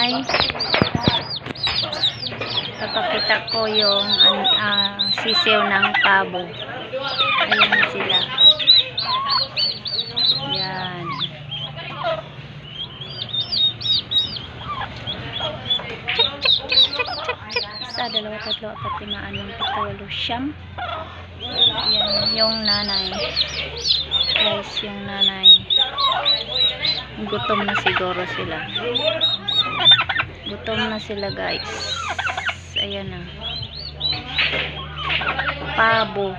ay papakita ko yung uh, sisiw ng tabo. Ayan sila. Ayan. Isa, dalawa, tatlo, apat, lima, anong, patulo, siyam. Ayan, yung nanay. Guys, yung nanay. Gutom na siguro sila. Gutom na sila guys. Ayan na. Pabo.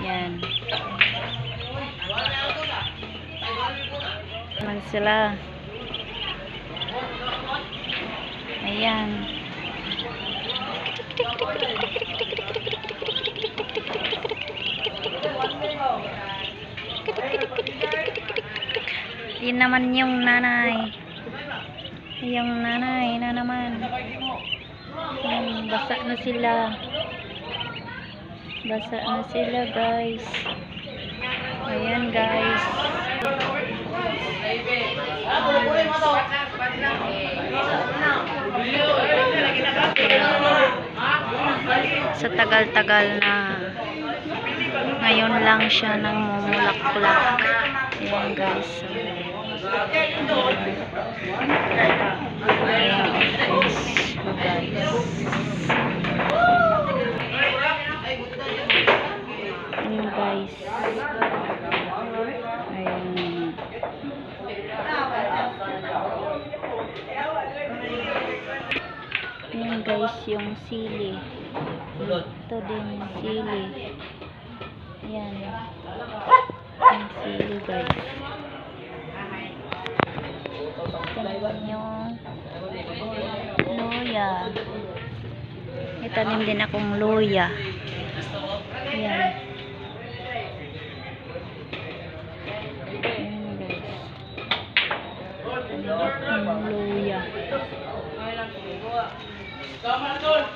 Yan. Naman sila. Ayan. Yun naman yung nanay. Yung nanay na naman. Hmm, basa na sila. Basa na sila guys. Ayan guys. Sa tagal-tagal na ngayon lang siya nang mumulaklak. Ayan guys. Ayan guys. Ayan guys. Ayan guys, yung sili. Ito din sili. Ayan. Yung sili guys. Naman yung luya. May tanim din akong luya. Ayan. Ayan guys. Tanim akong luya.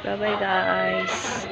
Bye bye guys.